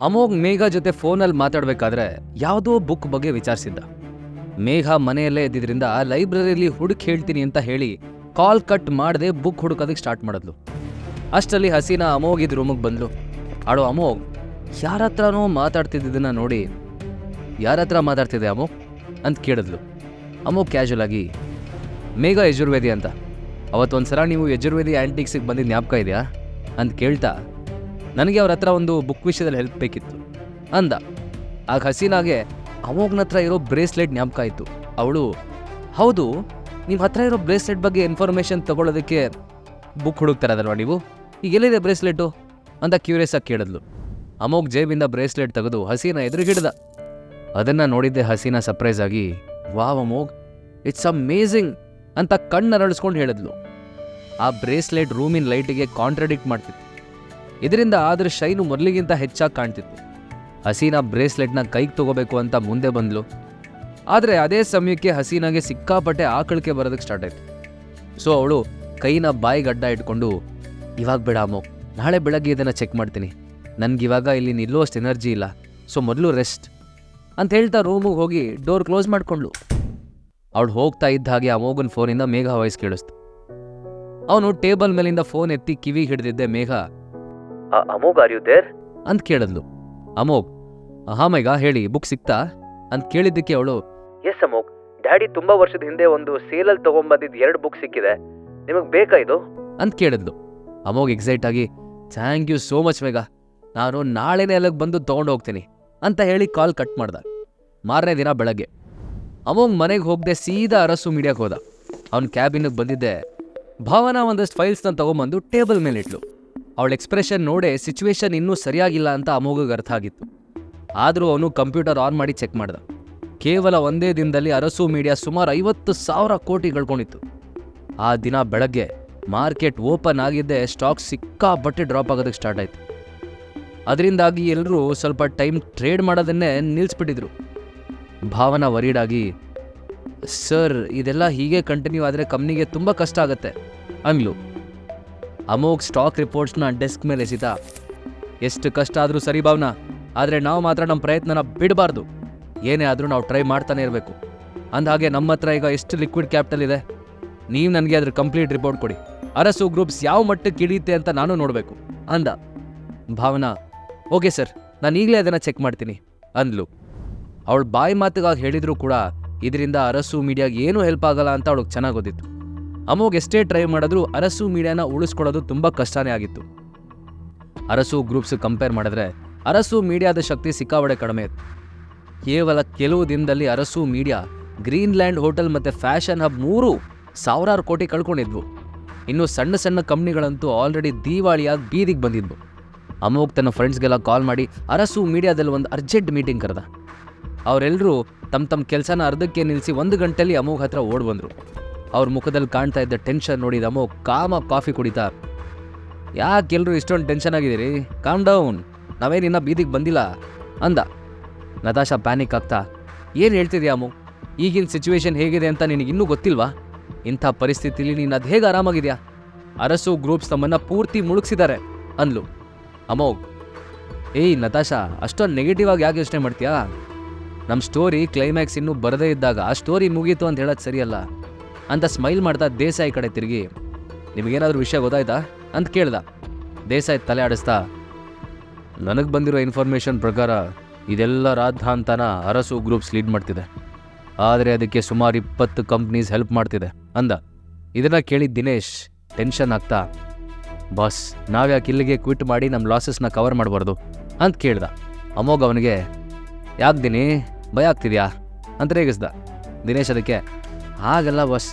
ಅಮೋಘ್ ಮೇಘ ಜೊತೆ ಫೋನಲ್ಲಿ ಮಾತಾಡಬೇಕಾದ್ರೆ ಯಾವುದೋ ಬುಕ್ ಬಗ್ಗೆ ವಿಚಾರಿಸಿದ್ದ. ಮೇಘ ಮನೆಯಲ್ಲೇ ಇದ್ದಿದ್ರಿಂದ ಲೈಬ್ರರಿಯಲ್ಲಿ ಹುಡುಕ್ ಹೇಳ್ತೀನಿ ಅಂತ ಹೇಳಿ ಕಾಲ್ ಕಟ್ ಮಾಡದೆ ಬುಕ್ ಹುಡುಕೋದಕ್ಕೆ ಸ್ಟಾರ್ಟ್ ಮಾಡಿದ್ಲು. ಅಷ್ಟರಲ್ಲಿ ಹಸೀನಾ ಅಮೋಘ್ ಇದ್ ರೂಮಿಗೆ ಬಂದ್ಲು. ಆಡೋ ಅಮೋಘ್, ಯಾರ ಹತ್ರನೋ ಮಾತಾಡ್ತಿದ್ದನ್ನ ನೋಡಿ, ಯಾರ ಹತ್ರ ಮಾತಾಡ್ತಿದ್ದೆ ಅಮೋಘ್? ಅಂತ ಕೇಳಿದ್ಲು. ಅಮೋಘ್ ಕ್ಯಾಶುವಲ್ ಆಗಿ, ಮೇಘ ಯಜುರ್ವೇದಿ ಅಂತ. ಅವತ್ತೊಂದ್ಸಲ ನೀವು ಯಜುರ್ವೇದಿ ಆ್ಯಂಟಿಕ್ಸಿಗೆ ಬಂದಿದ್ದು ಜ್ಞಾಪಕ ಇದೆಯಾ? ಅಂತ ಕೇಳ್ತಾ ನನಗೆ ಅವ್ರ ಹತ್ರ ಒಂದು ಬುಕ್ ವಿಷಯದಲ್ಲಿ ಹೆಲ್ಪ್ ಬೇಕಿತ್ತು. ಅಂದ, ಆಗ ಹಸೀನಾಗೆ ಅವೋಗ್ನ ಹತ್ರ ಇರೋ ಬ್ರೇಸ್ಲೆಟ್ ಜ್ಞಾಪಕ ಆಯಿತು. ಅವಳು, ಹೌದು ನಿಮ್ಮ ಹತ್ರ ಇರೋ ಬ್ರೇಸ್ಲೆಟ್ ಬಗ್ಗೆ ಇನ್ಫಾರ್ಮೇಷನ್ ತಗೊಳ್ಳೋದಕ್ಕೆ ಬುಕ್ ಹುಡುಕ್ತಾರದಲ್ವ ನೀವು? ಈಗ ಎಲ್ಲಿದೆ ಬ್ರೇಸ್ಲೆಟು? ಅಂತ ಕ್ಯೂರಿಯಸ್ ಆಗಿ ಕೇಳಿದ್ಲು. ಅಮೋಗ್ ಜೇಬಿಂದ ಬ್ರೇಸ್ಲೆಟ್ ತೆಗೆದು ಹಸೀನಾ ಎದುರು ಹಿಡ್ದ. ಅದನ್ನು ನೋಡಿದ್ದೆ ಹಸೀನಾ ಸರ್ಪ್ರೈಸ್ ಆಗಿ, ವಾವ್ ಅಮೋಗ್ ಇಟ್ಸ್ ಅಮೇಝಿಂಗ್ ಅಂತ ಕಣ್ಣರಳಿಸ್ಕೊಂಡು ಹೇಳಿದ್ಲು. ಆ ಬ್ರೇಸ್ಲೆಟ್ ರೂಮಿನ ಲೈಟಿಗೆ ಕಾಂಟ್ರಡಿಕ್ಟ್ ಮಾಡ್ತಿತ್ತು. ಇದರಿಂದ ಆದ್ರೆ ಶೈನು ಮೊದಲಿಗಿಂತ ಹೆಚ್ಚಾಗಿ ಕಾಣ್ತಿತ್ತು. ಹಸೀನಾ ಬ್ರೇಸ್ಲೆಟ್ನ ಕೈಗೆ ತಗೋಬೇಕು ಅಂತ ಮುಂದೆ ಬಂದ್ಲು. ಆದರೆ ಅದೇ ಸಮಯಕ್ಕೆ ಹಸೀನಾಗೆ ಸಿಕ್ಕಾಪಟ್ಟೆ ಆಕಳಿಕೆ ಬರೋದಕ್ಕೆ ಸ್ಟಾರ್ಟ್ ಆಯ್ತು. ಸೊ ಅವಳು ಕೈನ ಬಾಯಿಗೆ ಅಡ್ಡ ಇಟ್ಕೊಂಡು, ಇವಾಗ ಬೇಡ ಅಮ್ಮೋ, ನಾಳೆ ಬೆಳಗ್ಗೆ ಇದನ್ನು ಚೆಕ್ ಮಾಡ್ತೀನಿ. ನನಗಿವಾಗ ಇಲ್ಲಿ ನಿಲ್ಲುವಷ್ಟು ಎನರ್ಜಿ ಇಲ್ಲ ಸೊ ಮೊದಲು ರೆಸ್ಟ್ ಅಂತ ಹೇಳ್ತಾ ರೂಮಿಗೆ ಹೋಗಿ ಡೋರ್ ಕ್ಲೋಸ್ ಮಾಡ್ಕೊಂಡ್ಳು. ಅವಳು ಹೋಗ್ತಾ ಇದ್ದ ಹಾಗೆ ಅಮೋಗನ್ ಫೋನಿಂದ ಮೇಘ ವಾಯ್ಸ್ ಕೇಳಿಸ್ತು. ಅವನು ಟೇಬಲ್ ಮೇಲಿಂದ ಫೋನ್ ಎತ್ತಿ ಕಿವಿಗೆ ಹಿಡಿದಿದ್ದೆ Megha Amogh are you there ಅಂತ ಕೇಳಿದ್ಲು. ಅಮೋಗ್ ಹಾ ಮೈಗ ಹೇಳಿ ಬುಕ್ ಸಿಕ್ತಾ? ಅಂತ ಕೇಳಿದ್ದಕ್ಕೆ ಅವಳು ಎಸ್ ಅಮೋಗ್ ಡ್ಯಾಡಿ ತುಂಬಾ ವರ್ಷದ ಹಿಂದೆ ಒಂದು ಸೇಲಲ್ಲಿ ತಗೊಂಬಂದಿದ್ ಎರಡು ಬುಕ್ ಸಿಕ್ಕಿದೆ. ನಿಮಗೆ ಬೇಕಾ ಇದು? ಅಂತ ಕೇಳಿದ್ಲು. ಅಮೋಗ್ ಎಕ್ಸೈಟ್ ಆಗಿ thank you so much Megha ನಾನು ನಾಳೆನೇ ಅಲ್ಲಿಗೆ ಬಂದು ತೊಗೊಂಡು ಹೋಗ್ತೀನಿ ಅಂತ ಹೇಳಿ ಕಾಲ್ ಕಟ್ ಮಾಡ್ದ. ಮಾರನೇ ದಿನ ಬೆಳಗ್ಗೆ ಅಮೋಗ್ ಮನೆಗೆ ಹೋಗದೆ ಸೀದಾ ಅರಸು ಮೀಡಿಯಾಗೆ ಹೋದ. ಅವ್ನ ಕ್ಯಾಬಿನಿಗೆ ಬಂದಿದ್ದೆ. ಭಾವನಾ ಒಂದಷ್ಟು ಫೈಲ್ಸ್ನ ತಗೊಂಬಂದು ಟೇಬಲ್ ಮೇಲೆ ಇಟ್ಲು ಅವಳ ಎಕ್ಸ್ಪ್ರೆಷನ್ ನೋಡೇ ಸಿಚುವೇಶನ್ ಇನ್ನೂ ಸರಿಯಾಗಿಲ್ಲ ಅಂತ ಅಮೋಘಗೆ ಅರ್ಥ ಆಗಿತ್ತು. ಆದರೂ ಅವನು ಕಂಪ್ಯೂಟರ್ ಆನ್ ಮಾಡಿ ಚೆಕ್ ಮಾಡ್ದ. ಕೇವಲ ಒಂದೇ ದಿನದಲ್ಲಿ ಅರಸು ಮೀಡಿಯಾ ಸುಮಾರು ಐವತ್ತು ಸಾವಿರ ಕೋಟಿ ಕಳ್ಕೊಂಡಿತ್ತು. ಆ ದಿನ ಬೆಳಗ್ಗೆ ಮಾರ್ಕೆಟ್ ಓಪನ್ ಆಗಿದ್ದೇ ಸ್ಟಾಕ್ ಸಿಕ್ಕಾಪಟ್ಟೆ ಡ್ರಾಪ್ ಆಗೋದಕ್ಕೆ ಸ್ಟಾರ್ಟ್ ಆಯಿತು. ಅದರಿಂದಾಗಿ ಎಲ್ಲರೂ ಸ್ವಲ್ಪ ಟೈಮ್ ಟ್ರೇಡ್ ಮಾಡೋದನ್ನೇ ನಿಲ್ಲಿಸ್ಬಿಟ್ಟಿದ್ರು ಭಾವನಾ ವರೀಡಾಗಿ ಸರ್ ಇದೆಲ್ಲ ಹೀಗೆ ಕಂಟಿನ್ಯೂ ಆದರೆ ಕಂಪ್ನಿಗೆ ತುಂಬ ಕಷ್ಟ ಆಗುತ್ತೆ. ಅಂಗ್ಲು ಅಮೋಘ್ ಸ್ಟಾಕ್ ರಿಪೋರ್ಟ್ಸ್ನ ಡೆಸ್ಕ್ ಮೇಲೆ ಎಸಿತ. ಎಷ್ಟು ಕಷ್ಟ ಆದರೂ ಸರಿ ಭಾವನಾ, ಆದರೆ ನಾವು ಮಾತ್ರ ನಮ್ಮ ಪ್ರಯತ್ನನ ಬಿಡಬಾರ್ದು. ಏನೇ ಆದರೂ ನಾವು ಟ್ರೈ ಮಾಡ್ತಾನೆ ಇರಬೇಕು. ಅಂದಹಾಗೆ ನಮ್ಮ ಹತ್ರ ಈಗ ಎಷ್ಟು ಲಿಕ್ವಿಡ್ ಕ್ಯಾಪಿಟಲ್ ಇದೆ? ನೀವು ನನಗೆ ಅದ್ರ ಕಂಪ್ಲೀಟ್ ರಿಪೋರ್ಟ್ ಕೊಡಿ. ಅರಸು ಗ್ರೂಪ್ಸ್ ಯಾವ ಮಟ್ಟಕ್ಕೆ ಇಳಿಯುತ್ತೆ ಅಂತ ನಾನು ನೋಡಬೇಕು. ಅಂದ. ಭಾವನಾ, ಓಕೆ ಸರ್, ನಾನು ಈಗಲೇ ಅದನ್ನು ಚೆಕ್ ಮಾಡ್ತೀನಿ, ಅಂದ್ಲು. ಅವಳು ಬಾಯಿ ಮಾತಿಗಾಗಿ ಹೇಳಿದರೂ ಕೂಡ, ಇದರಿಂದ ಅರಸು ಮೀಡಿಯಾಗೆ ಏನೂ ಹೆಲ್ಪ್ ಆಗಲ್ಲ ಅಂತ ಅವಳಿಗೆ ಚೆನ್ನಾಗಿ ಗೊತ್ತಿತ್ತು. ಅಮೋಘ್ ಎಷ್ಟೇ ಟ್ರೈ ಮಾಡಿದ್ರು ಅರಸು ಮೀಡಿಯಾನ ಉಳಿಸ್ಕೊಳ್ಳೋದು ತುಂಬ ಕಷ್ಟನೇ ಆಗಿತ್ತು. ಅರಸು ಗ್ರೂಪ್ಸ್ ಕಂಪೇರ್ ಮಾಡಿದ್ರೆ ಅರಸು ಮೀಡಿಯಾದ ಶಕ್ತಿ ಸಿಕ್ಕಾವಡೆ ಕಡಿಮೆ ಇತ್ತು. ಕೇವಲ ಕೆಲವು ದಿನದಲ್ಲಿ ಅರಸು ಮೀಡಿಯಾ, ಗ್ರೀನ್ಲ್ಯಾಂಡ್ ಹೋಟೆಲ್ ಮತ್ತು ಫ್ಯಾಷನ್ ಹಬ್ ಮೂರು ಸಾವಿರಾರು ಕೋಟಿ ಕಳ್ಕೊಂಡಿದ್ವು. ಇನ್ನು ಸಣ್ಣ ಸಣ್ಣ ಕಂಪ್ನಿಗಳಂತೂ ಆಲ್ರೆಡಿ ದೀವಾಳಿಯಾಗಿ ಬೀದಿಗೆ ಬಂದಿದ್ವು. ಅಮೋಗ್ ತನ್ನ ಫ್ರೆಂಡ್ಸ್ಗೆಲ್ಲ ಕಾಲ್ ಮಾಡಿ ಅರಸು ಮೀಡಿಯಾದಲ್ಲಿ ಒಂದು ಅರ್ಜೆಂಟ್ ಮೀಟಿಂಗ್ ಕರೆದ. ಅವರೆಲ್ಲರೂ ತಮ್ಮ ತಮ್ಮ ಕೆಲಸನ ಅರ್ಧಕ್ಕೆ ನಿಲ್ಲಿಸಿ ಒಂದು ಗಂಟೆಯಲ್ಲಿ ಅಮೋಘ್ ಹತ್ರ ಓಡ್ ಬಂದರು. ಅವ್ರ ಮುಖದಲ್ಲಿ ಕಾಣ್ತಾ ಇದ್ದ ಟೆನ್ಷನ್ ನೋಡಿ ರಮೋ ಕಾಮ ಕಾಫಿ ಕುಡಿತಾ. ಯಾಕೆ ಎಲ್ಲರೂ ಇಷ್ಟೊಂದು ಟೆನ್ಷನ್ ಆಗಿದ್ದೀರಿ? ಕಾಮ್ ಡೌನ್ ನಾವೇನಿನ್ನ ಬೀದಿಗೆ ಬಂದಿಲ್ಲ. ಅಂದ. ನತಾಶಾ ಪ್ಯಾನಿಕ್ ಆಗ್ತಾ. ಏನು ಹೇಳ್ತಿದ್ಯಾ ಅಮ್ಮು ಈಗಿನ ಸಿಚುವೇಶನ್ ಹೇಗಿದೆ ಅಂತ ನಿನಗೆ ಇನ್ನೂ ಗೊತ್ತಿಲ್ವಾ? ಇಂಥ ಪರಿಸ್ಥಿತಿಲಿ ನೀನು ಅದು ಹೇಗೆ ಆರಾಮಾಗಿದೆಯಾ? ಅರಸು ಗ್ರೂಪ್ಸ್ ತಮ್ಮನ್ನು ಪೂರ್ತಿ ಮುಳುಗಿಸಿದ್ದಾರೆ ಅನ್ಲು ಅಮೋಘ್. ಏಯ್ ನತಾಶಾ, ಅಷ್ಟೊಂದು ನೆಗೆಟಿವ್ ಆಗಿ ಯಾಕೆ ಯೋಚನೆ ಮಾಡ್ತೀಯಾ? ನಮ್ಮ ಸ್ಟೋರಿ ಕ್ಲೈಮ್ಯಾಕ್ಸ್ ಇನ್ನೂ ಬರದೇ ಇದ್ದಾಗ ಆ ಸ್ಟೋರಿ ಮುಗೀತು ಅಂತ ಹೇಳೋದು ಸರಿಯಲ್ಲ. ಅಂತ ಸ್ಮೈಲ್ ಮಾಡ್ತಾ ದೇಸಾಯಿ ಕಡೆ ತಿರುಗಿ, ನಿಮಗೇನಾದ್ರೂ ವಿಷಯ ಗೊತ್ತಾಯ್ತಾ? ಅಂತ ಕೇಳ್ದ. ದೇಸಾಯಿ ತಲೆ ಆಡಿಸ್ತಾ, ನನಗೆ ಬಂದಿರೋ ಇನ್ಫಾರ್ಮೇಷನ್ ಪ್ರಕಾರ ಇದೆಲ್ಲ ರಾದ್ಧಾಂತನ ಅರಸು ಗ್ರೂಪ್ಸ್ ಲೀಡ್ ಮಾಡ್ತಿದೆ. ಆದರೆ ಅದಕ್ಕೆ ಸುಮಾರು ಇಪ್ಪತ್ತು ಕಂಪ್ನೀಸ್ ಹೆಲ್ಪ್ ಮಾಡ್ತಿದೆ, ಅಂದ. ಇದನ್ನ ಕೇಳಿ ದಿನೇಶ್ ಟೆನ್ಷನ್ ಆಗ್ತಾ, ಬಾಸ್, ನಾವ್ಯಾಕೆ ಇಲ್ಲಿಗೆ ಕ್ವಿಟ್ ಮಾಡಿ ನಮ್ಮ ಲಾಸಸ್ನ ಕವರ್ ಮಾಡಬಾರ್ದು, ಅಂತ ಕೇಳ್ದ. ಅಮೋಘ್ ಅವನಿಗೆ, ಯಾಕೆ ದಿನಿ? ಭಯ ಆಗ್ತಿದ್ಯಾ? ಅಂತ ರೇಗಿಸ್ದ. ದಿನೇಶ್ ಅದಕ್ಕೆ ಹಾಗಲ್ಲ ಬಸ್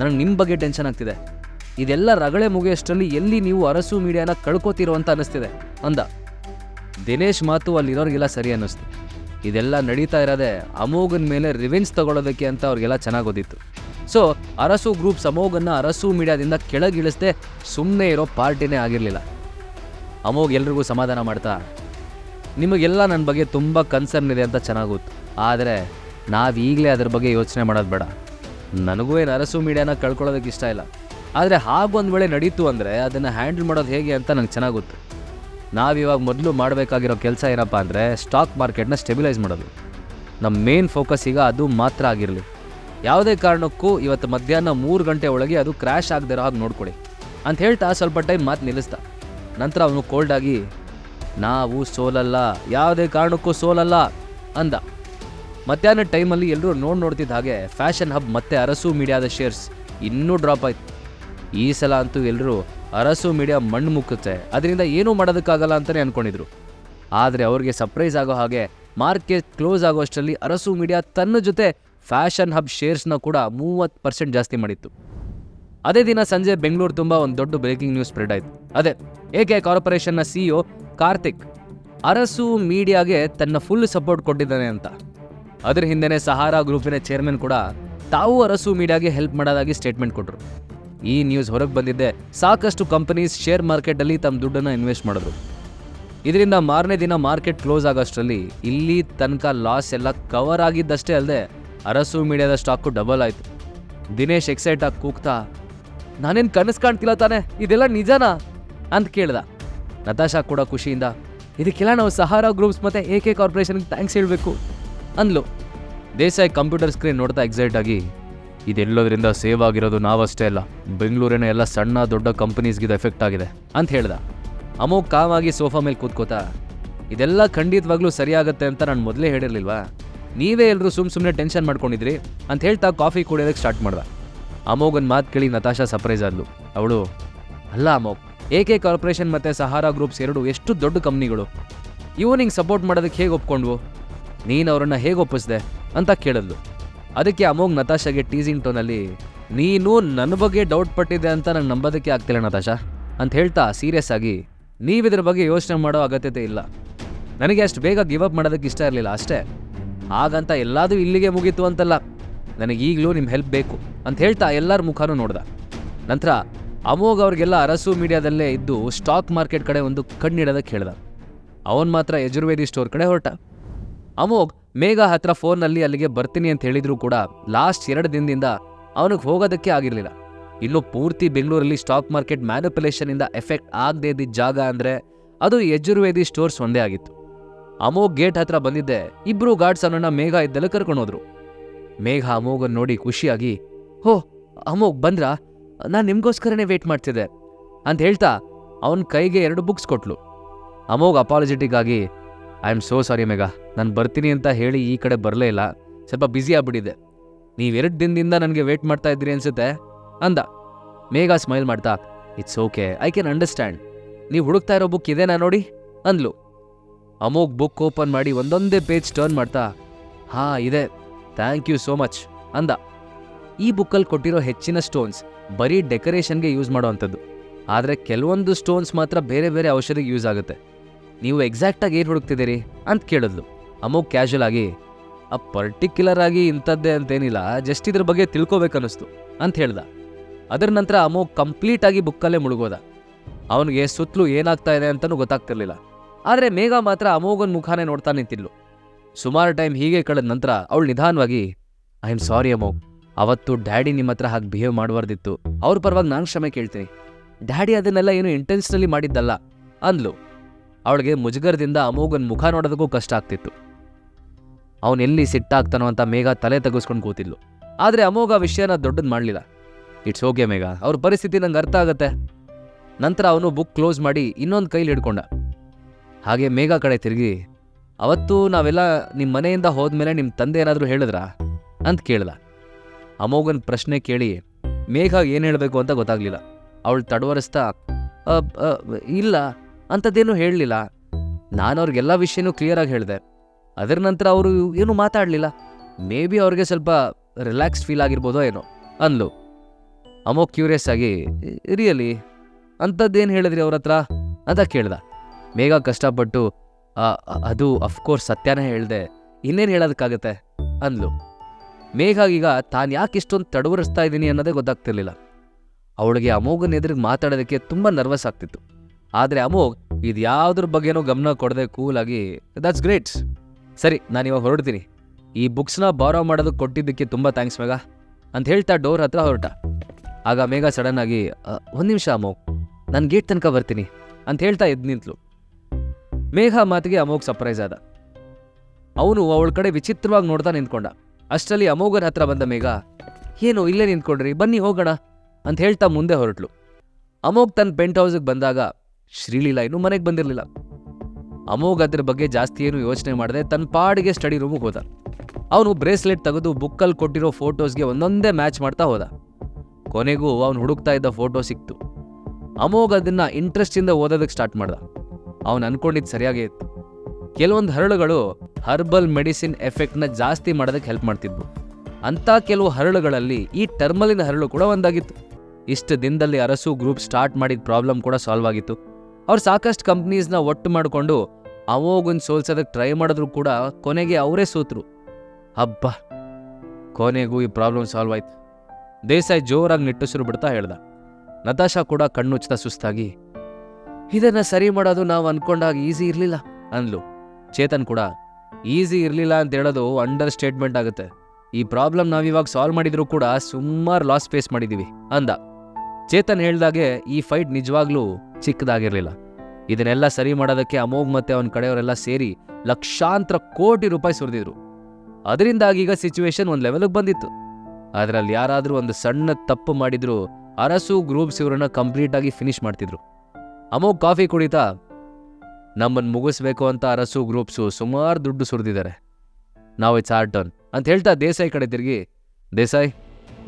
ನನಗೆ ನಿಮ್ಮ ಬಗ್ಗೆ ಟೆನ್ಷನ್ ಆಗ್ತಿದೆ. ಇದೆಲ್ಲ ರಗಳೆ ಮುಗಿಯೋಷ್ಟರಲ್ಲಿ ಎಲ್ಲಿ ನೀವು ಅರಸು ಮೀಡಿಯಾನ ಕಳ್ಕೋತಿರೋ ಅಂತ ಅನ್ನಿಸ್ತಿದೆ. ಅಂದ. ದಿನೇಶ್ ಮಾತು ಅಲ್ಲಿರೋರಿಗೆಲ್ಲ ಸರಿ ಅನ್ನಿಸ್ತು. ಇದೆಲ್ಲ ನಡೀತಾ ಇರೋದೇ ಅಮೋಘನ ಮೇಲೆ ರಿವೆಂಜ್ ತಗೊಳ್ಳೋದಕ್ಕೆ ಅಂತ ಅವ್ರಿಗೆಲ್ಲ ಚೆನ್ನಾಗಿ ಓದಿತ್ತು ಸೊ ಅರಸು ಗ್ರೂಪ್ಸ್ ಅಮೋಘನ್ನ ಅರಸು ಮೀಡಿಯಾದಿಂದ ಕೆಳಗಿಳಿಸದೆ ಸುಮ್ಮನೆ ಇರೋ ಪಾರ್ಟಿನೇ ಆಗಿರಲಿಲ್ಲ. ಅಮೋಘ್ ಎಲ್ರಿಗೂ ಸಮಾಧಾನ ಮಾಡ್ತಾ, ನಿಮಗೆಲ್ಲ ನನ್ನ ಬಗ್ಗೆ ತುಂಬ ಕನ್ಸರ್ನ್ ಇದೆ ಅಂತ ಚೆನ್ನಾಗಿ ಗೊತ್ತು. ಆದರೆ ನಾವು ಈಗಲೇ ಅದ್ರ ಬಗ್ಗೆ ಯೋಚನೆ ಮಾಡೋದು ಬೇಡ. ನನಗೂ ಏನು ಅರಸು ಮೀಡಿಯಾನ ಕಳ್ಕೊಳ್ಳೋದಕ್ಕೆ ಇಷ್ಟ ಇಲ್ಲ. ಆದರೆ ಹಾಗೊಂದು ವೇಳೆ ನಡೀತು ಅಂದರೆ ಅದನ್ನು ಹ್ಯಾಂಡಲ್ ಮಾಡೋದು ಹೇಗೆ ಅಂತ ನಂಗೆ ಚೆನ್ನಾಗಿ ಗೊತ್ತು. ನಾವಿವಾಗ ಮೊದಲು ಮಾಡಬೇಕಾಗಿರೋ ಕೆಲಸ ಏನಪ್ಪ ಅಂದರೆ ಸ್ಟಾಕ್ ಮಾರ್ಕೆಟ್ನ ಸ್ಟೆಬಿಲೈಸ್ ಮಾಡೋದು. ನಮ್ಮ ಮೇನ್ ಫೋಕಸ್ ಈಗ ಅದು ಮಾತ್ರ ಆಗಿರಲಿ. ಯಾವುದೇ ಕಾರಣಕ್ಕೂ ಇವತ್ತು ಮಧ್ಯಾಹ್ನ ಮೂರು ಗಂಟೆ ಒಳಗೆ ಅದು ಕ್ರ್ಯಾಶ್ ಆಗದಿರೋ ಹಾಗೆ ನೋಡ್ಕೊಳ್ಳಿ ಅಂತ ಹೇಳ್ತಾ ಸ್ವಲ್ಪ ಟೈಮ್ ಮಾತು ನಿಲ್ಲಿಸ್ದ ನಂತರ ಅವನು ಕೋಲ್ಡಾಗಿ ನಾವು ಸೋಲಲ್ಲ, ಯಾವುದೇ ಕಾರಣಕ್ಕೂ ಸೋಲಲ್ಲ ಅಂದ. ಮಧ್ಯಾಹ್ನ ಟೈಮಲ್ಲಿ ಎಲ್ಲರೂ ನೋಡಿ ನೋಡ್ತಿದ್ದ ಹಾಗೆ ಫ್ಯಾಷನ್ ಹಬ್ ಮತ್ತೆ ಅರಸು ಮೀಡಿಯಾದ ಶೇರ್ಸ್ ಇನ್ನೂ ಡ್ರಾಪ್ ಆಯ್ತು. ಈ ಸಲ ಅಂತೂ ಎಲ್ಲರೂ ಅರಸು ಮೀಡಿಯಾ ಮಣ್ಣು ಮುಕ್ಕುತ್ತೆ. ಅದರಿಂದ ಏನೂ ಮಾಡೋದಕ್ಕಾಗಲ್ಲ ಅಂತಲೇ ಅಂದ್ಕೊಂಡಿದ್ರು ಆದರೆ ಅವ್ರಿಗೆ ಸರ್ಪ್ರೈಸ್ ಆಗೋ ಹಾಗೆ ಮಾರ್ಕೆಟ್ ಕ್ಲೋಸ್ ಆಗೋಷ್ಟರಲ್ಲಿ ಅರಸು ಮೀಡಿಯಾ ತನ್ನ ಜೊತೆ ಫ್ಯಾಷನ್ ಹಬ್ ಶೇರ್ಸ್ನ ಕೂಡ ಮೂವತ್ತು ಪರ್ಸೆಂಟ್ ಜಾಸ್ತಿ ಮಾಡಿತ್ತು. ಅದೇ ದಿನ ಸಂಜೆ ಬೆಂಗಳೂರು ತುಂಬ ಒಂದು ದೊಡ್ಡ ಬ್ರೇಕಿಂಗ್ ನ್ಯೂಸ್ ಸ್ಪ್ರೆಡ್ ಆಯಿತು. ಅದೇ ಎಕೆ ಕಾರ್ಪೊರೇಷನ್ನ ಸಿಇಒ ಕಾರ್ತಿಕ್, ಅರಸು ಮೀಡಿಯಾಗೆ ತನ್ನ ಫುಲ್ ಸಪೋರ್ಟ್ ಕೊಟ್ಟಿದ್ದಾನೆ ಅಂತ. ಅದರ ಹಿಂದೆನೇ ಸಹಾರಾ ಗ್ರೂಪಿನ ಚೇರ್ಮನ್ ಕೂಡ ತಾವು ಅರಸು ಮೀಡಿಯಾಗೆ ಹೆಲ್ಪ್ ಮಾಡೋದಾಗಿ ಸ್ಟೇಟ್ಮೆಂಟ್ ಕೊಟ್ಟರು ಈ ನ್ಯೂಸ್ ಹೊರಗೆ ಬಂದಿದ್ದೆ ಸಾಕಷ್ಟು ಕಂಪನೀಸ್ ಶೇರ್ ಮಾರ್ಕೆಟಲ್ಲಿ ತಮ್ಮ ದುಡ್ಡನ್ನು ಇನ್ವೆಸ್ಟ್ ಮಾಡಿದ್ರು. ಇದರಿಂದ ಮಾರನೇ ದಿನ ಮಾರ್ಕೆಟ್ ಕ್ಲೋಸ್ ಆಗೋಷ್ಟರಲ್ಲಿ ಇಲ್ಲಿ ತನಕ ಲಾಸ್ ಎಲ್ಲ ಕವರ್ ಆಗಿದ್ದಷ್ಟೇ ಅಲ್ಲದೆ ಅರಸು ಮೀಡಿಯಾದ ಸ್ಟಾಕು ಡಬಲ್ ಆಯಿತು. ದಿನೇಶ್ ಎಕ್ಸೈಟ್ ಆಗಿ ಕೂಗ್ತಾ, ನಾನೇನು ಕನಸು ಕಾಣ್ತಿಲ್ಲ ತಾನೆ, ಇದೆಲ್ಲ ನಿಜನಾ? ಅಂತ ಕೇಳ್ದ. ನತಾಶಾ ಕೂಡ ಖುಷಿಯಿಂದ, ಇದಕ್ಕೆಲ್ಲ ನಾವು ಸಹಾರಾ ಗ್ರೂಪ್ಸ್ ಮತ್ತು ಎ ಕೆ ಕಾರ್ಪೊರೇಷನ್ಗೆ ಥ್ಯಾಂಕ್ಸ್ ಹೇಳಬೇಕು. ಅಂದ್ಲು. ದೇಸಾಯಿ ಕಂಪ್ಯೂಟರ್ ಸ್ಕ್ರೀನ್ ನೋಡ್ತಾ ಎಕ್ಸೈಟ್ ಆಗಿ, ಇದೆಲ್ಲೋದ್ರಿಂದ ಸೇವ್ ಆಗಿರೋದು ನಾವಷ್ಟೇ ಅಲ್ಲ, ಬೆಂಗಳೂರಿನ ಎಲ್ಲ ಸಣ್ಣ ದೊಡ್ಡ ಕಂಪನೀಸ್ಗೆ ಇದು ಎಫೆಕ್ಟ್ ಆಗಿದೆ, ಅಂತ ಹೇಳ್ದ. ಅಮೋಕ್ ಕಾವಾಗಿ ಸೋಫಾ ಮೇಲೆ ಕೂತ್ಕೋತಾ, ಇದೆಲ್ಲ ಖಂಡಿತವಾಗ್ಲೂ ಸರಿಯಾಗತ್ತೆ ಅಂತ ನಾನು ಮೊದಲೇ ಹೇಳಿರ್ಲಿಲ್ವಾ? ನೀವೇ ಎಲ್ಲರೂ ಸುಮ್ಮ ಸುಮ್ಮನೆ ಟೆನ್ಷನ್ ಮಾಡ್ಕೊಂಡಿದ್ರಿ, ಅಂತ ಹೇಳ್ತಾ ಕಾಫಿ ಕುಡಿಯೋದಕ್ಕೆ ಸ್ಟಾರ್ಟ್ ಮಾಡ್ದ. ಅಮೋಗನ್ ಮಾತು ಕೇಳಿ ನತಾಶಾ ಸರ್ಪ್ರೈಸ್ ಆದ್ಲು. ಅವಳು, ಅಲ್ಲ ಅಮೋಗ್ ಎ ಕೆ ಕಾರ್ಪೊರೇಷನ್ ಮತ್ತು ಸಹಾರಾ ಗ್ರೂಪ್ಸ್ ಎರಡು ಎಷ್ಟು ದೊಡ್ಡ ಕಂಪ್ನಿಗಳು ಇವು ನಿಂಗೆ ಸಪೋರ್ಟ್ ಮಾಡೋದಕ್ಕೆ ಹೇಗೆ ಒಪ್ಕೊಂಡ್ವು? ನೀನು ಅವರನ್ನು ಹೇಗೆ ಒಪ್ಪಿಸ್ದೆ ಅಂತ ಕೇಳಿದ್ಲು. ಅದಕ್ಕೆ ಅಮೋಘ್ ನತಾಶಾಗೆ ಟೀಸಿಂಗ್ ಟೋನಲ್ಲಿ ನೀನು ನನ್ನ ಬಗ್ಗೆ ಡೌಟ್ ಪಟ್ಟಿದ್ದೆ ಅಂತ ನಂಗೆ ನಂಬೋದಕ್ಕೆ ಆಗ್ತಿಲ್ಲ ನತಾಶಾ, ಅಂತ ಹೇಳ್ತಾ ಸೀರಿಯಸ್ ಆಗಿ ನೀವಿದ್ರ ಬಗ್ಗೆ ಯೋಚನೆ ಮಾಡೋ ಅಗತ್ಯತೆ ಇಲ್ಲ. ನನಗೆ ಅಷ್ಟು ಬೇಗ ಗಿವ್ ಅಪ್ ಮಾಡೋದಕ್ಕೆ ಇಷ್ಟ ಇರಲಿಲ್ಲ ಅಷ್ಟೇ. ಹಾಗಂತ ಎಲ್ಲದೂ ಇಲ್ಲಿಗೆ ಮುಗೀತು ಅಂತಲ್ಲ, ನನಗೆ ಈಗಲೂ ನಿಮ್ಮ ಹೆಲ್ಪ್ ಬೇಕು, ಅಂತ ಹೇಳ್ತಾ ಎಲ್ಲರ ಮುಖನೂ ನೋಡ್ದ. ನಂತರ ಅಮೋಘ್ ಅವ್ರಿಗೆಲ್ಲ ಅರಸು ಮೀಡಿಯಾದಲ್ಲೇ ಇದ್ದು ಸ್ಟಾಕ್ ಮಾರ್ಕೆಟ್ ಕಡೆ ಒಂದು ಕಣ್ಣಿಡೋದಕ್ಕೆ ಹೇಳ್ದ ಅವನು ಮಾತ್ರ ಯಜುರ್ವೇದಿ ಸ್ಟೋರ್ ಕಡೆ ಹೊರಟ. ಅಮೋಘ್, ಮೇಘ ಹತ್ರ ಫೋನ್ನಲ್ಲಿ ಅಲ್ಲಿಗೆ ಬರ್ತೀನಿ ಅಂತ ಹೇಳಿದ್ರು ಕೂಡ ಲಾಸ್ಟ್ ಎರಡು ದಿನದಿಂದ ಅವನಿಗೆ ಹೋಗೋದಕ್ಕೆ ಆಗಿರಲಿಲ್ಲ. ಇನ್ನು ಪೂರ್ತಿ ಬೆಂಗಳೂರಲ್ಲಿ ಸ್ಟಾಕ್ ಮಾರ್ಕೆಟ್ ಮ್ಯಾನಿಪುಲೇಷನ್ ಇಂದ ಎಫೆಕ್ಟ್ ಆಗದೇ ಇದ್ದಿದ್ದ ಜಾಗ ಅಂದ್ರೆ ಅದು ಯಜುರ್ವೇದಿ ಸ್ಟೋರ್ಸ್ ಒಂದೇ ಆಗಿತ್ತು. ಅಮೋಘ್ ಗೇಟ್ ಹತ್ರ ಬಂದಿದ್ದೆ, ಇಬ್ರು ಗಾರ್ಡ್ಸ್ ಅವನನ್ನ ಮೇಘ ಇದ್ದಲ್ಲ ಕರ್ಕೊಂಡು ಹೋದ್ರು. ಮೇಘ ಅಮೋಘನ್ ನೋಡಿ ಖುಷಿಯಾಗಿ, ಹೋ, ಅಮೋಘ್ ಬಂದ್ರಾ? ನಾನು ನಿಮ್ಗೋಸ್ಕರನೇ ವೇಟ್ ಮಾಡ್ತಿದ್ದೆ. ಅಂತ ಹೇಳ್ತಾ ಅವನ ಕೈಗೆ ಎರಡು ಬುಕ್ಸ್ ಕೊಟ್ಲು. ಅಮೋಘ್ ಅಪಾಲಜೆಟಿಕ್ ಆಗಿ I am so sorry Megha. ನಾನು ಬರ್ತೀನಿ ಅಂತ ಹೇಳಿ ಈ ಕಡೆ ಬರಲೇ ಇಲ್ಲ. ಸ್ವಲ್ಪ ಬ್ಯುಸಿ ಆಗ್ಬಿಟ್ಟಿದೆ. ನೀವೆರಡು ದಿನದಿಂದ ನನಗೆ ವೇಟ್ ಮಾಡ್ತಾ ಇದ್ದೀರಿ ಅನ್ಸುತ್ತೆ? ಅಂದ. ಮೇಘ ಸ್ಮೈಲ್ ಮಾಡ್ತಾ it's okay I can understand ನೀವು ಹುಡುಕ್ತಾ ಇರೋ ಬುಕ್ ಇದೇನಾ ನೋಡಿ? ಅಂದ್ಲು. ಅಮೋಗ್ ಬುಕ್ ಓಪನ್ ಮಾಡಿ ಒಂದೊಂದೇ ಪೇಜ್ ಟರ್ನ್ ಮಾಡ್ತಾ, ಹಾ, ಇದೆ. ಥ್ಯಾಂಕ್ ಯು ಸೋ ಮಚ್ ಅಂದ. ಈ ಬುಕ್ಕಲ್ಲಿ ಕೊಟ್ಟಿರೋ ಹೆಚ್ಚಿನ ಸ್ಟೋನ್ಸ್ ಬರೀ ಡೆಕೋರೇಷನ್ಗೆ ಯೂಸ್ ಮಾಡೋ ಅಂಥದ್ದು. ಆದರೆ ಕೆಲವೊಂದು ಸ್ಟೋನ್ಸ್ ಮಾತ್ರ ಬೇರೆ ಬೇರೆ ಔಷಧಿಗೆ ಯೂಸ್ ಆಗುತ್ತೆ. ನೀವು ಎಕ್ಸಾಕ್ಟಾಗಿ ಏನು ಹುಡುಕ್ತಿದ್ದೀರಿ ಅಂತ ಕೇಳಿದ್ಲು. ಅಮೋಘ್ ಕ್ಯಾಶುವಲ್ ಆಗಿ, ಆ ಪರ್ಟಿಕ್ಯುಲರ್ ಆಗಿ ಇಂಥದ್ದೇ ಅಂತೇನಿಲ್ಲ ಜಸ್ಟ್ ಇದ್ರ ಬಗ್ಗೆ ತಿಳ್ಕೊಬೇಕನ್ನಿಸ್ತು, ಅಂತ ಹೇಳ್ದ. ಅದರ ನಂತರ ಅಮೋಘ್ ಕಂಪ್ಲೀಟ್ ಆಗಿ ಬುಕ್ಕಲ್ಲೇ ಮುಳುಗೋದ ಅವನಿಗೆ ಸುತ್ತಲೂ ಏನಾಗ್ತಾ ಇದೆ ಅಂತಲೂ ಗೊತ್ತಾಗ್ತಿರ್ಲಿಲ್ಲ. ಆದರೆ ಮೇಘ ಮಾತ್ರ ಅಮೋಘನ್ ಮುಖಾನೇ ನೋಡ್ತಾ ನಿಂತಿದ್ಲು. ಸುಮಾರು ಟೈಮ್ ಹೀಗೆ ಕಳೆದ ನಂತರ ಅವಳು ನಿಧಾನವಾಗಿ ಐ ಆಮ್ ಸಾರಿ ಅಮೋಗ್ ಅವತ್ತು ಡ್ಯಾಡಿ ನಿಮ್ಮ ಹತ್ರ ಹಾಗೆ ಬಿಹೇವ್ ಮಾಡಬಾರ್ದಿತ್ತು ಅವ್ರ ಪರವಾಗಿ ನಾನು ಕ್ಷಮೆ ಕೇಳ್ತೀನಿ. ಡ್ಯಾಡಿ ಅದನ್ನೆಲ್ಲ ಏನು ಇಂಟೆನ್ಷನಲಿ ಮಾಡಿದ್ದಲ್ಲ, ಅಂದ್ಲು. ಅವಳಿಗೆ ಮುಜುಗರದಿಂದ ಅಮೋಘನ್ ಮುಖ ನೋಡೋದಕ್ಕೂ ಕಷ್ಟ ಆಗ್ತಿತ್ತು. ಅವನು ಎಲ್ಲಿ ಸಿಟ್ಟಾಗ್ತಾನೋ ಅಂತ ಮೇಘ ತಲೆ ತೆಗೆಸ್ಕೊಂಡು ಕೂತಿದ್ಲು. ಆದರೆ ಅಮೋಘ ವಿಷಯನ ದೊಡ್ಡದು ಮಾಡಲಿಲ್ಲ. It's okay Megha. ಅವ್ರ ಪರಿಸ್ಥಿತಿ ನಂಗೆ ಅರ್ಥ ಆಗುತ್ತೆ. ನಂತರ ಅವನು ಬುಕ್ ಕ್ಲೋಸ್ ಮಾಡಿ ಇನ್ನೊಂದು ಕೈಲಿ ಹಿಡ್ಕೊಂಡ. ಹಾಗೆ ಮೇಘ ಕಡೆ ತಿರುಗಿ ಅವತ್ತು ನಾವೆಲ್ಲ ನಿಮ್ಮ ಮನೆಯಿಂದ ಹೋದ್ಮೇಲೆ ನಿಮ್ಮ ತಂದೆ ಏನಾದರೂ ಹೇಳಿದ್ರಾ? ಅಂತ ಕೇಳ್ದ. ಅಮೋಘನ್ ಪ್ರಶ್ನೆ ಕೇಳಿ ಮೇಘ ಏನು ಹೇಳಬೇಕು ಅಂತ ಗೊತ್ತಾಗ್ಲಿಲ್ಲ. ಅವಳು ತಡವರಿಸ್ತಾ "ಅ, ಅ, ಇಲ್ಲ. ಅಂಥದ್ದೇನು ಹೇಳಲಿಲ್ಲ. ನಾನು ಅವ್ರಿಗೆಲ್ಲ ವಿಷಯನೂ ಕ್ಲಿಯರಾಗಿ ಹೇಳಿದೆ. ಅದರ ನಂತರ ಅವರು ಏನು ಮಾತಾಡಲಿಲ್ಲ. ಮೇ ಬಿ ಅವ್ರಿಗೆ ಸ್ವಲ್ಪ ರಿಲ್ಯಾಕ್ಸ್ ಫೀಲ್ ಆಗಿರ್ಬೋದೋ ಏನೋ ಅಂದ್ಲು. ಅಮೋ ಕ್ಯೂರಿಯಸ್ ಆಗಿ ರಿಯಲಿ ಅಂಥದ್ದೇನು ಹೇಳಿದ್ರಿ ಅವ್ರ ಹತ್ರ? ಅಂತ ಕೇಳ್ದ. ಮೇಘ ಕಷ್ಟಪಟ್ಟು "ಆ, ಅ- ಅದು ಅಫ್ಕೋರ್ಸ್ ಸತ್ಯನೇ ಹೇಳಿದೆ. ಇನ್ನೇನು ಹೇಳೋದಕ್ಕಾಗತ್ತೆ? ಅಂದ್ಲು. ಮೇಘಾಗೀಗ ತಾನು ಯಾಕೆ ಇಷ್ಟೊಂದು ತಡವರಿಸ್ತಾ ಇದ್ದೀನಿ ಅನ್ನೋದೇ ಗೊತ್ತಾಗ್ತಿರ್ಲಿಲ್ಲ. ಅವಳಿಗೆ ಅಮೋಘನ ಎದುರಿಗೆ ಮಾತಾಡೋದಕ್ಕೆ ತುಂಬ ನರ್ವಸ್ ಆಗ್ತಿತ್ತು. ಆದರೆ ಅಮೋಘ್, ಇದು ಯಾವುದ್ರ ಬಗ್ಗೆನೂ ಗಮನ ಕೊಡದೆ ಕೂಲಾಗಿ ದಟ್ಸ್ ಗ್ರೇಟ್ ಸರಿ, ನಾನು ಇವಾಗ ಹೊರಡ್ತೀನಿ. ಈ ಬುಕ್ಸ್ನ ಬಾರೋ ಮಾಡೋದಕ್ಕೆ ಕೊಟ್ಟಿದ್ದಕ್ಕೆ ತುಂಬ ಥ್ಯಾಂಕ್ಸ್ ಮೇಘ. ಅಂತ ಹೇಳ್ತಾ ಡೋರ್ ಹತ್ರ ಹೊರಟ. ಆಗ ಮೇಘ ಸಡನ್ ಆಗಿ ಒಂದು ನಿಮಿಷ ಅಮೋಘ್, ನಾನು ಗೇಟ್ ತನಕ ಬರ್ತೀನಿ. ಅಂತ ಹೇಳ್ತಾ ಎದ್ದು ನಿಂತಲು. ಮೇಘ ಮಾತಿಗೆ ಅಮೋಘ್ ಸರ್ಪ್ರೈಸ್ ಆದ. ಅವನು ಅವಳ ಕಡೆ ವಿಚಿತ್ರವಾಗಿ ನೋಡ್ತಾ ನಿಂತ್ಕೊಂಡ. ಅಷ್ಟರಲ್ಲಿ ಅಮೋಘನ ಹತ್ರ ಬಂದ ಮೇಘ, ಏನು, ಇಲ್ಲೇ ನಿಂತ್ಕೊಂಡ್ರಿ, ಬನ್ನಿ ಹೋಗೋಣ. ಅಂತ ಹೇಳ್ತಾ ಮುಂದೆ ಹೊರಟ್ಲು. ಅಮೋಘ್ ತನ್ನ ಪೆಂಟ್ ಹೌಸ್ಗೆ ಬಂದಾಗ ಶ್ರೀಲೀಲಾ ಇನ್ನೂ ಮನೆಗೆ ಬಂದಿರಲಿಲ್ಲ. ಅಮೋಘ್ ಅದ್ರ ಬಗ್ಗೆ ಜಾಸ್ತಿ ಏನು ಯೋಚನೆ ಮಾಡದೆ ತನ್ನ ಪಾಡಿಗೆ ಸ್ಟಡಿ ರೂಮಿಗೆ ಹೋದ. ಅವನು ಬ್ರೇಸ್ಲೆಟ್ ತೆಗೆದು ಬುಕ್ಕಲ್ಲಿ ಕೊಟ್ಟಿರೋ ಫೋಟೋಸ್ಗೆ ಒಂದೊಂದೇ ಮ್ಯಾಚ್ ಮಾಡ್ತಾ ಹೋದ. ಕೊನೆಗೂ ಅವನು ಹುಡುಕ್ತಾ ಇದ್ದ ಫೋಟೋ ಸಿಕ್ತು. ಅಮೋಘ್ ಅದನ್ನ ಇಂಟ್ರೆಸ್ಟಿಂದ ಓದೋದಕ್ಕೆ ಸ್ಟಾರ್ಟ್ ಮಾಡ್ದ. ಅವನು ಅನ್ಕೊಂಡಿದ್ದು ಸರಿಯಾಗೇ ಇತ್ತು. ಕೆಲವೊಂದು ಹರಳುಗಳು ಹರ್ಬಲ್ ಮೆಡಿಸಿನ್ ಎಫೆಕ್ಟ್ನ ಜಾಸ್ತಿ ಮಾಡೋದಕ್ಕೆ ಹೆಲ್ಪ್ ಮಾಡ್ತಿದ್ವು. ಅಂಥ ಕೆಲವು ಹರಳುಗಳಲ್ಲಿ ಈ ಟರ್ಮಲಿನ ಹರಳು ಕೂಡ ಒಂದಾಗಿತ್ತು. ಇಷ್ಟು ದಿನದಲ್ಲಿ ಅರಸು ಗ್ರೂಪ್ ಸ್ಟಾರ್ಟ್ ಮಾಡಿದ ಪ್ರಾಬ್ಲಮ್ ಕೂಡ ಸಾಲ್ವ್ ಆಗಿತ್ತು. ಅವ್ರು ಸಾಕಷ್ಟು ಕಂಪ್ನೀಸ್ನ ಒಟ್ಟು ಮಾಡಿಕೊಂಡು ಅವೋಗೊಂದು ಸೋಲ್ಸೋದಕ್ಕೆ ಟ್ರೈ ಮಾಡಿದ್ರು ಕೂಡ ಕೊನೆಗೆ ಅವರೇ ಸೋತರು. ಹಬ್ಬ. ಕೊನೆಗೂ ಈ ಪ್ರಾಬ್ಲಮ್ ಸಾಲ್ವ್ ಆಯ್ತು. ದೇಸಾಯಿ ಜೋರಾಗಿ ನಿಟ್ಟುಸಿರು ಬಿಡ್ತಾ ಹೇಳ್ದ. ನತಾಶಾ ಕೂಡ ಕಣ್ಣುಚ್ತಾ ಸುಸ್ತಾಗಿ, ಇದನ್ನ ಸರಿ ಮಾಡೋದು ನಾವು ಅನ್ಕೊಂಡಾಗ ಈಸಿ ಇರಲಿಲ್ಲ, ಅಂದ್ಲು. ಚೇತನ್ ಕೂಡ ಈಸಿ ಇರಲಿಲ್ಲ ಅಂತ ಹೇಳೋದು ಅಂಡರ್ ಸ್ಟೇಟ್ಮೆಂಟ್ ಆಗುತ್ತೆ. ಈ ಪ್ರಾಬ್ಲಮ್ ನಾವಿವಾಗ ಸಾಲ್ವ್ ಮಾಡಿದ್ರು ಕೂಡ ಸುಮಾರು ಲಾಸ್ ಫೇಸ್ ಮಾಡಿದೀವಿ, ಅಂದ. ಚೇತನ್ ಹೇಳ್ದಾಗೆ ಈ ಫೈಟ್ ನಿಜವಾಗ್ಲೂ ಚಿಕ್ಕದಾಗಿರ್ಲಿಲ್ಲ. ಇದನ್ನೆಲ್ಲ ಸರಿ ಮಾಡೋದಕ್ಕೆ ಅಮೋಘ್ ಮತ್ತೆ ಅವನ ಕಡೆಯವರೆಲ್ಲ ಸೇರಿ ಲಕ್ಷಾಂತರ ಕೋಟಿ ರೂಪಾಯಿ ಸುರಿದಿದ್ರು. ಅದರಿಂದಾಗಿ ಈಗ ಸಿಚುವೇಶನ್ ಒಂದು ಲೆವೆಲ್ಗೆ ಬಂದಿತ್ತು. ಅದರಲ್ಲಿ ಯಾರಾದರೂ ಒಂದು ಸಣ್ಣ ತಪ್ಪು ಮಾಡಿದ್ರು, ಅರಸು ಗ್ರೂಪ್ಸ್ ಇವರನ್ನ ಕಂಪ್ಲೀಟ್ ಆಗಿ ಫಿನಿಶ್ ಮಾಡ್ತಿದ್ರು. ಅಮೋಘ್ ಕಾಫಿ ಕುಡಿತಾ ನಮ್ಮನ್ನು ಮುಗಿಸ್ಬೇಕು ಅಂತ ಅರಸು ಗ್ರೂಪ್ಸು ಸುಮಾರು ದುಡ್ಡು ಸುರಿದಿದ್ದಾರೆ. ನಾವು ಇಟ್ಸ್ ಆರ್ ಟರ್ನ್ ಅಂತ ಹೇಳ್ತಾ ದೇಸಾಯಿ ಕಡೆ ತಿರುಗಿ, ದೇಸಾಯಿ,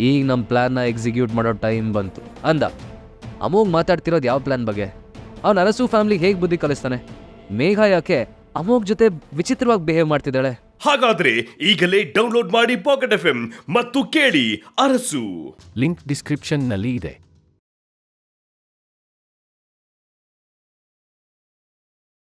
ಈಗ ನಮ್ಮ ಪ್ಲಾನ್ನ ಎಕ್ಸಿಕ್ಯೂಟ್ ಮಾಡೋ ಟೈಮ್ ಬಂತು. ಅಂದ. ಅಮೋಘ್ ಮಾತಾಡ್ತಿರೋದು ಯಾವ ಪ್ಲಾನ್ ಬಗ್ಗೆ? ಅವ್ನು ಅರಸು ಫ್ಯಾಮಿಲಿ ಹೇಗೆ ಬುದ್ಧಿ ಕಲಿಸ್ತಾನೆ? ಮೇಘ ಯಾಕೆ ಅಮೋಗ್ ಜೊತೆ ವಿಚಿತ್ರವಾಗಿ ಬಿಹೇವ್ ಮಾಡ್ತಿದ್ದಾಳೆ? ಹಾಗಾದ್ರೆ ಈಗಲೇ ಡೌನ್ಲೋಡ್ ಮಾಡಿ ಪಾಕೆಟ್ ಎಫ್ ಮತ್ತು ಕೇಳಿ ಅರಸು. ಲಿಂಕ್ ಡಿಸ್ಕ್ರಿಪ್ಷನ್ನಲ್ಲಿ ಇದೆ.